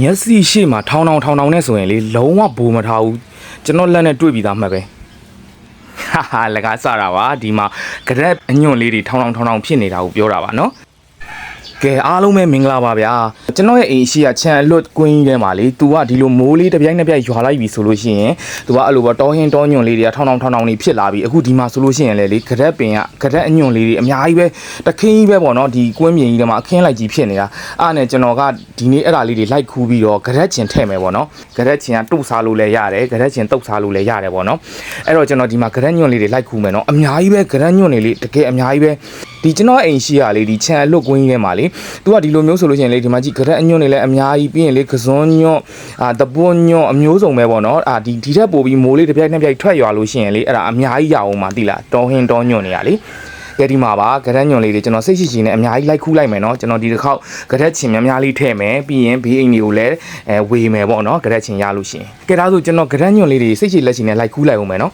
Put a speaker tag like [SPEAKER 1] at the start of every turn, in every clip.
[SPEAKER 1] မျက်စိရှေ့မှာထောင်းထောင်းထောင်းထောင်းနဲ့ဆိုရင်လေလုံးဝဘူမထားဘူးကျွန်တော်လက်နဲ့တွေ့ပြီးသားမှတ်ပဲဟာဟာလကားစတာပါဒီမှာကြက်အညွန့်လေးတွေထောင်းထောင်းထောင်းထောင်းဖြစ်နေတာကိုပြောတာပါနော် ကဲအားလုံးပဲမင်္ဂလာပါဗျာကျွန်တော်ရဲ့အိမ်ရှိကချန်အလွတ်ကွင်းကြီးထဲမှာလေ तू ကဒီလိုမိုးလေးတစ်ပြိုင်တစ်ပြိုင်ရွာလိုက်ပြီဆိုလို့ရှိရင် तू ကအဲ့လိုပေါ့တောဟင်းတောညွန့်လေးတွေကထောင်းထောင်းထောင်းထောင်းလေးဖြစ်လာပြီအခုဒီမှာဆိုလို့ရှိရင်လေလေကြက်ပင်ကကြက်အညွန့်လေးတွေအများကြီးပဲတခင်းကြီးပဲပေါ့နော်ဒီကွင်းပြင်ကြီးထဲမှာအခင်းလိုက်ကြီးဖြစ်နေတာအဲ့ဒါနဲ့ကျွန်တော်ကဒီနေ့အဲ့ဒါလေးတွေလိုက်ခူးပြီးတော့ကြက်ချင်ထည့်မယ်ပေါ့နော်ကြက်ချင်ကတုတ်စားလို့လည်းရတယ်ကြက်ချင်တုတ်စားလို့လည်းရတယ်ပေါ့နော်အဲ့တော့ကျွန်တော်ဒီမှာကြက်ညွန့်လေးတွေလိုက်ခူးမယ်နော်အများကြီးပဲကြက်ညွန့်လေးလေးတကယ်အများကြီးပဲ ဒီကျွန်တော်အိမ်ရှိရလေဒီချန်အလွတ်ကွင်းကြီးထဲမှာလေ तू ကဒီလိုမျိုးဆိုလို့ရှိရင်လေဒီမှာကြည့်ကြက်အညွန့်တွေလည်းအများကြီးပြီးရင်လေကစွန်းညွန့်အာတပွန်းညွန့်အမျိုးစုံပဲပေါ့နော်အာဒီဒီထက်ပိုပြီးမိုးလေးတစ်ပြိုင်တစ်ပြိုင်ထွက်ရွာလို့ရှိရင်လေအဲ့ဒါအများကြီးရအောင်ပါတိလားတောဟင်းတောညွန့်နေရလေကဲဒီမှာပါကြက်ညွန့်လေးတွေကျွန်တော်စိတ်ရှိရှိနဲ့အများကြီးလိုက်ခူးလိုက်မယ်နော်ကျွန်တော်ဒီတစ်ခေါက်ကြက်ချင်များများလေးထည့်မယ်ပြီးရင်ဘေးအိမ်တွေကိုလည်းအဲဝေမယ်ပေါ့နော်ကြက်ချင်ရလို့ရှိရင်ကဲဒါဆိုကျွန်တော်ကြက်ညွန့်လေးတွေစိတ်ရှိလက်ရှိနဲ့လိုက်ခူးလိုက်အောင်မယ်နော်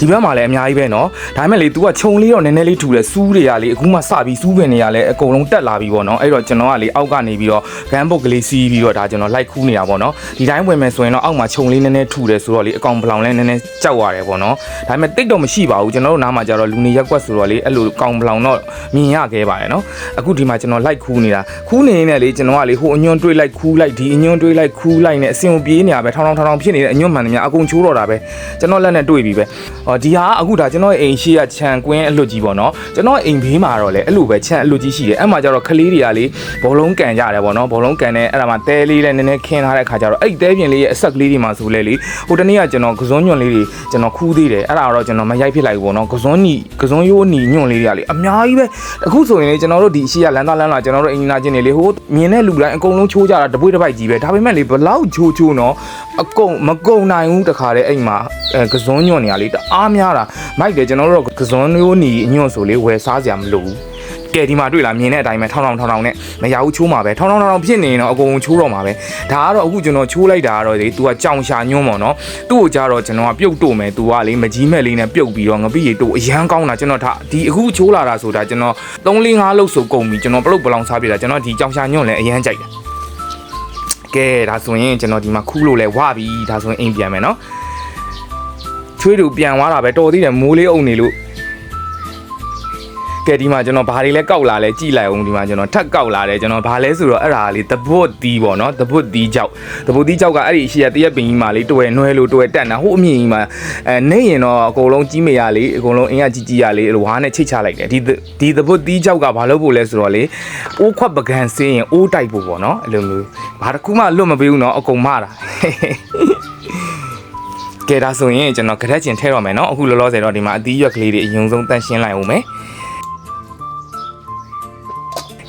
[SPEAKER 1] ဒီဘက်မှာလည်းအများကြီးပဲနော်ဒါမှမဟုတ်လေ तू ကခြုံလေးတော့နည်းနည်းလေးထူတယ်စူးတွေကလေအခုမှစပြီးစူးပင်တွေကလည်းအကုန်လုံးတက်လာပြီပေါ့နော်အဲ့တော့ကျွန်တော်ကလေအောက်ကနေပြီးတော့ဂန်ဘုတ်ကလေးစီးပြီးတော့ဒါကျွန်တော်လိုက်ခူးနေတာပေါ့နော်ဒီတိုင်းဝင်မယ်ဆိုရင်တော့အောက်မှာခြုံလေးနည်းနည်းထူတယ်ဆိုတော့လေအကောင်ပလောင်လည်းနည်းနည်းကြောက်ရတယ်ပေါ့နော်ဒါပေမဲ့တိတ်တော့မရှိပါဘူးကျွန်တော်တို့နားမှာကြတော့လူနေရက်ကွက်ဆိုတော့လေအဲ့လိုကောင်ပလောင်တော့မြင်ရခဲ့ပါတယ်နော်အခုဒီမှာကျွန်တော်လိုက်ခူးနေတာခူးနေနေလေကျွန်တော်ကလေဟိုအညွန့်တွေးလိုက်ခူးလိုက်ဒီအညွန့်တွေးလိုက်ခူးလိုက်နဲ့အစင်ပြေးနေရပဲထောင်းထောင်းထောင်းဖြစ်နေတဲ့အညွန့်မှန်တယ်များအကုန်ချိုးတော့တာပဲကျွန်တော်လက်နဲ့တွေးပြီးပဲဟောဒီဟာအခုဒါကျွန်တော်ရဲ့အိမ်ရှိရခြံကွင်းအလွတ်ကြီးပေါ့နော်ကျွန်တော်အိမ်ဘေးမှာတော့လေအဲ့လိုပဲခြံအလွတ်ကြီးရှိတယ်အဲ့မှာကျတော့ကလေးတွေကလေဘောလုံးကန်ကြတယ်ပေါ့နော်ဘောလုံးကန်တဲ့အဲ့ဒါမှတဲလေးလည်းနည်းနည်းခင်းထားတဲ့ခါကျတော့အဲ့ဒီတဲပြင်လေးရဲ့အဆက်ကလေးတွေမှာဆိုလဲလေဟိုတနေ့ကကျွန်တော်ကစွန်းညွန့်လေးတွေကျွန်တော်ခူးသေးတယ်အဲ့ဒါတော့ကျွန်တော်မရိုက်ဖြစ်လိုက်ဘူးပေါ့နော်ကစွန်းညီကစွန်းရိုးညီညွန့်လေးတွေကလေအများကြီးပဲအခုဆိုရင်လေကျွန်တော်တို့ဒီရှိရလမ်းသားလမ်းလာကျွန်တော်တို့အိမ်နာချင်းတွေလေဟိုမြင်တဲ့လူတိုင်းအကုန်လုံးချိုးကြတာတပွေးတစ်ပိုက်ကြီးပဲဒါပေမဲ့လေဘလောက်ချိုးချိုးနော်အကုန်မကုန်နိုင်ဘူးတခါတည်းအိမ်မှာအဲကစွန်းညွန့်နေရလေတအားများတာမိုက်တယ်ကျွန်တော်တို့ကစွန်းရိုးညီအညွန့်ဆိုလေဝယ်စားစရာမလိုဘူးကဲဒီမှာတွေ့လားမြင်တဲ့အတိုင်းပဲထောင်းထောင်းထောင်းထောင်းနဲ့မရဘူးချိုးမှာပဲထောင်းထောင်းထောင်းထောင်းဖြစ်နေရင်တော့အကုန်ချိုးတော့မှာပဲဒါကတော့အခုကျွန်တော်ချိုးလိုက်တာကတော့လေ तू ကကြောင်ရှာညွန့်ပေါ့နော်သူ့ကိုကြတော့ကျွန်တော်ကပြုတ်တို့မယ် तू ကလေမကြီးမဲ့လေးနဲ့ပြုတ်ပြီးတော့ငပိရီတို့အရန်ကောင်းတာကျွန်တော်ထားဒီအခုချိုးလာတာဆိုတာကျွန်တော်3 4 5လောက်ဆိုကုန်ပြီကျွန်တော်ပလုတ်ပလောင်စားပြတာကျွန်တော်ဒီကြောင်ရှာညွန့်လည်းအရန်ကြိုက်တယ်ကဲဒါဆိုရင်ကျွန်တော်ဒီမှာခူးလို့လဲဝပြီဒါဆိုရင်အိမ်ပြန်မယ်နော် ချွေးတူပြန်သွားတာပဲတော်သေးတယ်မိုးလေးအုံနေလို့ကဲဒီမှာကျွန်တော်ဘာတွေလဲကောက်လာလဲကြည်လိုက်အောင်ဒီမှာကျွန်တော်ထပ်ကောက်လာတယ်ကျွန်တော်ဘာလဲဆိုတော့အဲ့ဒါလေးတပုတ်တီးပေါ့နော်တပုတ်တီးကြောက်တပုတ်တီးကြောက်ကအဲ့ဒီအရှိရတရက်ပင်ကြီးမှာလေးတွယ်နှွဲလို့တွယ်တက်တာဟိုအမြင့်ကြီးမှာအဲနေရင်တော့အကုန်လုံးကြီးမရလေးအကုန်လုံးအင်းရကြီးကြီးရလေးဝါးနဲ့ချိတ်ချလိုက်တယ်ဒီဒီတပုတ်တီးကြောက်ကဘာလို့ပို့လဲဆိုတော့လေအိုးခွက်ပကံစင်းရင်အိုးတိုက်ဖို့ပေါ့နော်အဲ့လိုမျိုးဘာတစ်ခုမှလွတ်မပေးဘူးနော်အကုန်မတာ ကဲဒါဆိုရင်ကျွန်တော်ကြက်ချင်ထဲတော့မယ်နော်အခုလောလောဆယ်တော့ဒီမှာအသီးရွက်ကလေးတွေအရင်ဆုံးတန့်ရှင်းလိုက်အောင်မယ်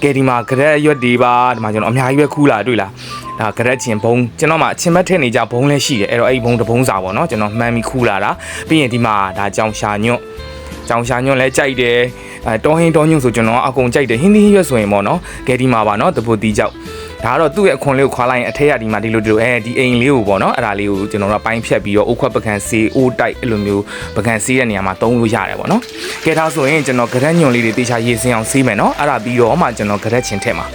[SPEAKER 1] ကဲဒီမှာကြရက်ရွက်ဒီပါဒီမှာကျွန်တော်အများကြီးပဲခူးလာတွေ့လားဒါကြရက်ချင်ဘုံကျွန်တော်မှအချင်းမက်ထည့်နေကြဘုံလည်းရှိတယ်အဲ့တော့အဲ့ဒီဘုံတစ်ဘုံစာပေါ့နော်ကျွန်တော်မှန်းပြီးခူးလာတာပြီးရင်ဒီမှာဒါကြောင်ရှာညွန့်ကြောင်ရှာညွန့်လည်းကြိုက်တယ်အဲတောဟင်းတောညွန့်ဆိုကျွန်တော်အကုန်ကြိုက်တယ်ဟင်းသီးရွက်ဆိုရင်ပေါ့နော်ကဲဒီမှာပါနော်တပုတ်တီးကြောက် ဒါကတော့သူ့ရဲ့အခွန်လေးကိုခွာလိုက်ရင်အထက်ကဒီမှာဒီလိုဒီလိုအဲဒီအိမ်လေးကိုပေါ့နော်အဲ့ဒါလေးကိုကျွန်တော်တို့ပိုင်းဖြတ်ပြီးတော့အိုးခွက်ပကံစီအိုးတိုက်အဲ့လိုမျိုးပကံစီးတဲ့နေရာမှာသုံးလို့ရတယ်ပေါ့နော်ကဲဒါဆိုရင်ကျွန်တော်ကြရက်ညွန့်လေးတွေတေချာရေးစင်းအောင်စီးမယ်နော်အဲ့ဒါပြီးတော့မှကျွန်တော်ကြရက်ချင်ထည့်မှာ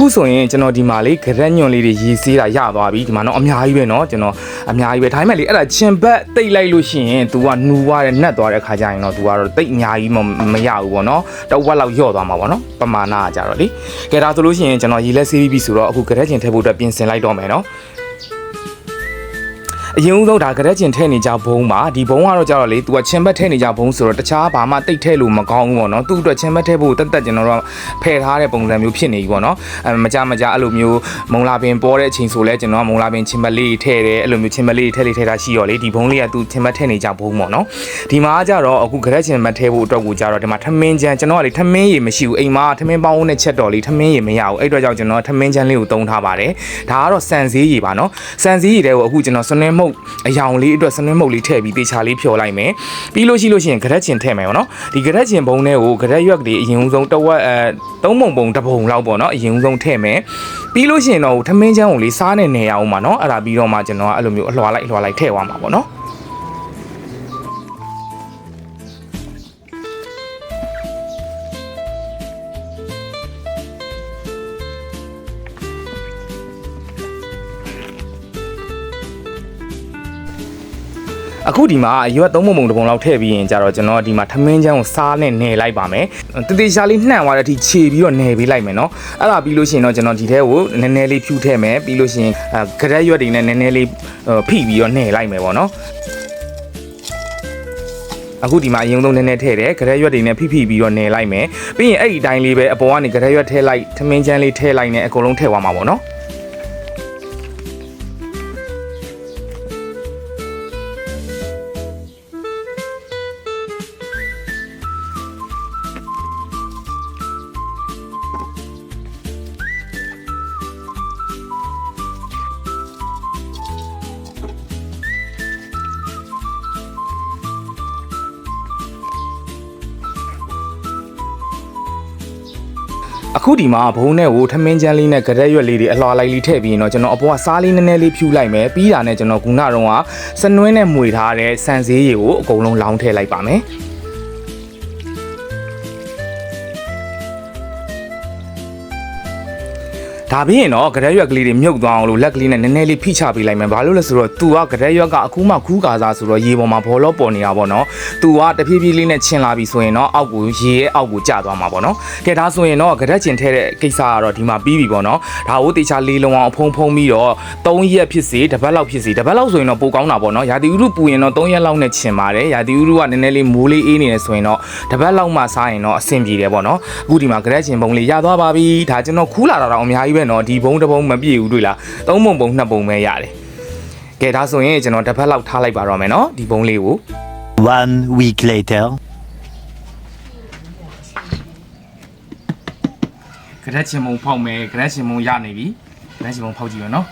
[SPEAKER 1] အခုဆိုရင်ကျွန်တော်ဒီမှာလေးဂရက်ညွန်လေးတွေရေးဆေးတာရသွားပြီဒီမှာတော့အများကြီးပဲเนาะကျွန်တော်အများကြီးပဲဒါပေမဲ့လေအဲ့ဒါချင်ဘက်တိတ်လိုက်လို့ရှိရင် तू ကနူသွားတယ်နှက်သွားတဲ့ခါကျရင်တော့ तू ကတော့တိတ်အများကြီးမမရဘူးပေါ့เนาะတဝက်လောက်ညော့သွားမှာပေါ့เนาะပမာဏကကြတော့လေကဲဒါဆိုလို့ရှိရင်ကျွန်တော်ရေးလက်ဆေးပြီးပြီဆိုတော့အခုဂရက်ချင်ထည့်ဖို့အတွက်ပြင်ဆင်လိုက်တော့မယ်เนาะ အရင်ဦးဆုံးဒါကြက်ကျင်ထဲနေကြဘုံမှာဒီဘုံကတော့ကြတော့လေ तू ကချင်းဘက်ထဲနေကြဘုံဆိုတော့တခြားဘာမှတိတ်ထဲလို့မကောင်းဘူးပေါ့နော်သူ့အတွက်ချင်းဘက်ထဲဖို့တက်တက်ကျွန်တော်တို့ဖယ်ထားတဲ့ပုံစံမျိုးဖြစ်နေပြီပေါ့နော်အဲမကြမကြအဲ့လိုမျိုးမုံလာပင်ပေါ်တဲ့အချိန်ဆိုလဲကျွန်တော်ကမုံလာပင်ချင်းဘက်လေးထည့်တယ်အဲ့လိုမျိုးချင်းဘက်လေးထည့်လေးထည့်တာရှိရောလေဒီဘုံလေးက तू ချင်းဘက်ထဲနေကြဘုံပေါ့နော်ဒီမှာကကြတော့အခုကြက်ကျင်ဘက်ထဲဖို့အတွက်ကိုကြတော့ဒီမှာထမင်းချမ်းကျွန်တော်ကလေထမင်းရည်မရှိဘူးအိမ်မှာထမင်းပေါင်းနဲ့ချက်တော်လေးထမင်းရည်မရဘူးအဲ့အတွက်ကြောင့်ကျွန်တော်ထမင်းချမ်းလေးကိုတုံးထားပါတယ်ဒါကတော့စံစည်းရည်ပါနော်စံစည်းရည်တဲ့ကိုအခုကျွန်တော်စနေမှုတ်အယောင်လေးအတွက်စနွှဲမုတ်လေးထည့်ပြီးတေချာလေးဖြော်လိုက်မယ်ပြီးလို့ရှိလို့ရှိရင်ဂရက်ချင်ထည့်မယ်ပေါ့နော်ဒီဂရက်ချင်ဘုံထဲကိုဂရက်ရွက်လေးအရင်ဦးဆုံးတစ်ဝက်အဲသုံးပုံပုံတစ်ပုံလောက်ပေါ့နော်အရင်ဦးဆုံးထည့်မယ်ပြီးလို့ရှိရင်တော့ထမင်းချမ်းကိုလေးစားနေနေရအောင်ပါနော်အဲ့ဒါပြီးတော့မှကျွန်တော်ကအဲ့လိုမျိုးအလွှာလိုက်အလွှာလိုက်ထည့်သွားမှာပေါ့နော် အခုဒီမှာအရွက်သုံးပုံပုံတစ်ပုံလောက်ထည့်ပြီးရင်ကြတော့ကျွန်တော်ဒီမှာထမင်းချမ်းကိုစားနဲ့နယ်လိုက်ပါမယ်တတိရှာလေးနှံ့သွားတဲ့အထိခြေပြီးတော့နယ်ပေးလိုက်မယ်နော်အဲ့ဒါပြီးလို့ရှိရင်တော့ကျွန်တော်ဒီထဲကိုနည်းနည်းလေးဖြူထည့်မယ်ပြီးလို့ရှိရင်အဲကြရက်ရွက်တွေနဲ့နည်းနည်းလေးဖိပြီးတော့နယ်လိုက်မယ်ပေါ့နော်အခုဒီမှာအရင်ဆုံးနည်းနည်းထည့်တယ်ကြရက်ရွက်တွေနဲ့ဖိဖိပြီးတော့နယ်လိုက်မယ်ပြီးရင်အဲ့ဒီအတိုင်းလေးပဲအပေါ်ကနေကြရက်ရွက်ထည့်လိုက်ထမင်းချမ်းလေးထည့်လိုက်နဲ့အကုန်လုံးထည့်သွားမှာပေါ့နော် အခုဒီမှာဘုံနဲ့ကိုထမင်းချမ်းလေးနဲ့ကြရက်ရွက်လေးတွေအလှလိုက်လေးထည့်ပြီးရင်တော့ကျွန်တော်အပေါ်ကစားလေးနည်းနည်းလေးဖြူလိုက်မယ်ပြီးတာနဲ့ကျွန်တော်ခုနကတော့ကစနွင်းနဲ့မှွေထားတဲ့ဆန်စည်းရည်ကိုအကုန်လုံးလောင်းထည့်လိုက်ပါမယ် ဒါပြီးရင်တော့ကြရက်ရွက်ကလေးတွေမြုပ်သွားအောင်လို့လက်ကလေးနဲ့နည်းနည်းလေးဖိချပေးလိုက်မယ်ဘာလို့လဲဆိုတော့ तू ကကြရက်ရွက်ကအခုမှခူးကာစားဆိုတော့ရေပေါ်မှာဘောလော့ပေါ်နေတာပေါ့နော် तू ကတဖြည်းဖြည်းလေးနဲ့ချင်းလာပြီဆိုရင်တော့အောက်ကိုရေရဲ့အောက်ကိုကျသွားမှာပေါ့နော်ကဲဒါဆိုရင်တော့ကြရက်ကျင်ထဲတဲ့ကိစ္စကတော့ဒီမှာပြီးပြီပေါ့နော်ဒါကိုတေချာလေးလုံးအောင်ဖုံဖုံပြီးတော့3ရက်ဖြစ်စေတစ်ပတ်လောက်ဖြစ်စေတစ်ပတ်လောက်ဆိုရင်တော့ပိုကောင်းတာပေါ့နော်ရာသီဥတုပူရင်တော့3ရက်လောက်နဲ့ချင်ပါတယ်ရာသီဥတုကနည်းနည်းလေးမိုးလေးအေးနေတယ်ဆိုရင်တော့တစ်ပတ်လောက်မှစားရင်တော့အဆင်ပြေတယ်ပေါ့နော်အခုဒီမှာကြရက်ကျင်ပုံလေးရသွားပါပြီဒါကျွန်တော်ခူးလာတာတော့အများကြီးပဲနော်ဒီဘုံတစ်ဘုံမပြည့်ဘူးတွေ့လားသုံးပုံပုံနှစ်ပုံပဲရတယ်ကဲဒါဆိုရင်ကျွန်တော်တစ်ပတ်လောက်ထားလိုက်ပါတော့မယ်နော်ဒီဘုံလေးကို
[SPEAKER 2] One week later.
[SPEAKER 1] ကရက်ချင်မုံဖောက်မယ်ကရက်ချင်မုံရနေပြီကရက်ချင်မုံဖောက်ကြည့်ရနော်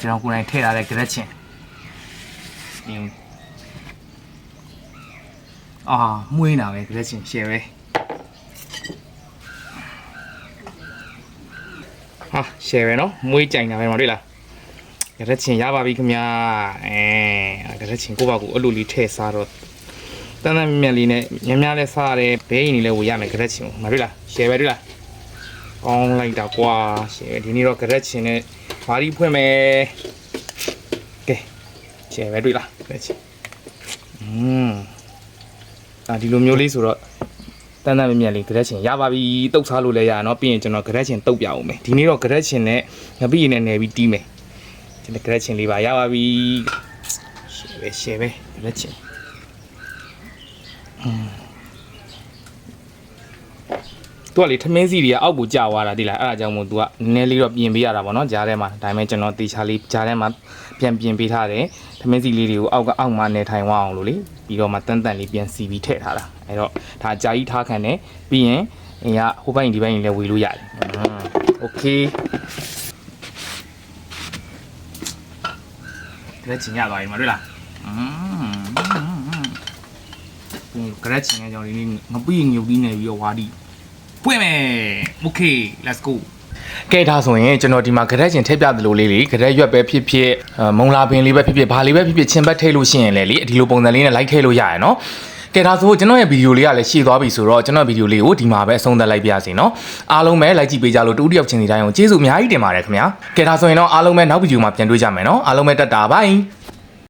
[SPEAKER 1] ကျွန်တော်ကိုယ်တိုင်ထည့်ထားတဲ့ကရက်ချင်အင်းအာမွေးနာပဲကရက်ချင်ရှယ်ပဲ ဟာရှယ်ပဲနော်မွေးကြိုင်တာပဲမတွေ့လားကရက်ချင်ရပါပြီခင်ဗျာအဲကရက်ချင်ကိုယ့်ဘာကိုအဲ့လိုလေးထည့်စားတော့တန်းတန်းမြက်မြက်လေးနဲ့ညံ့ညမ်းလေးစားရတယ်ဘဲရင်လေးလည်းဝေရမယ်ကရက်ချင်ကိုမတွေ့လားရှယ်ပဲတွေ့လားကောင်းလိုက်တာကွာရှင်ဒီနေ့တော့ကြက်ချင်နဲ့ဘာဒီဖွင့်မယ်ကဲချဲပဲတွေ့လားကြက်ချင်อืมအာဒီလိုမျိုးလေးဆိုတော့ တန်းတန်းမြင်မြင်လေးကြက်ချင်ရပါပြီတုတ်စားလို့လည်းရနော်ပြီးရင်ကျွန်တော်ကြက်ချင်တုတ်ပြအောင်မယ်ဒီနေ့တော့ကြက်ချင်နဲ့ငပိရည်နဲ့နယ်ပြီးတီးမယ်ဒီနေ့ကြက်ချင်လေးပါရပါပြီရှယ်ပဲရှယ်ပဲကြက်ချင် သူကလေထမင်းစီတွေကအောက်ကိုကြာသွားတာဒီလားအဲ့ဒါကြောင့်မို့သူကနည်းနည်းလေးတော့ပြင်ပေးရတာပေါ့နော်ဂျားထဲမှာဒါပေမဲ့ကျွန်တော်တေချာလေးဂျားထဲမှာပြန်ပြင်ပေးထားတယ်ထမင်းစီလေးတွေကိုအောက်ကအောက်မှာနေထိုင်ဝအောင်လို့လေပြီးတော့မှတန်းတန်လေးပြန်စီပြီးထည့်ထားတာအဲ့တော့ဒါဂျာကြီးထားခံတယ်ပြီးရင်အင်ကဟိုဘက်ရင်ဒီဘက်ရင်လည်းဝေလို့ရတယ်โอเคဒါချင်ရသွားပြီမတွေ့လားอืมကရက်ချင်ကကြောင့်ဒီနေ့ငပိငုပ်ပြီးနေပြီးတော့ဝါဒီ ပွင့်မယ်โอเค let's go ကဲဒါဆိုရင်ကျွန်တော်ဒီမှာကြက်ချင်ထည့်ပြသလိုလေးလေကြက်ရွက်ပဲဖြစ်ဖြစ်အဲမုံလာပင်လေးပဲဖြစ်ဖြစ်ဘာလေးပဲဖြစ်ဖြစ်ချင်းဘက်ထည့်လို့ရှိရင်လေလေဒီလိုပုံစံလေးနဲ့လိုက်ထည့်လို့ရရယ်နော် ကဲဒါဆိုကျွန်တော်ရဲ့ဗီဒီယိုလေးကလည်းရှည်သွားပြီဆိုတော့ကျွန်တော်ဗီဒီယိုလေးကိုဒီမှာပဲအဆုံးသတ်လိုက်ပါရစေနော်အားလုံးပဲလိုက်ကြည့်ပေးကြလို့တူတူတယောက်ချင်းစီတိုင်းကိုကျေးဇူးအများကြီးတင်ပါတယ်ခင်ဗျာကဲဒါဆိုရင်တော့အားလုံးပဲနောက်ဗီဒီယိုမှာပြန်တွေ့ကြမယ်နော်အားလုံးပဲတက်တာဘိုင်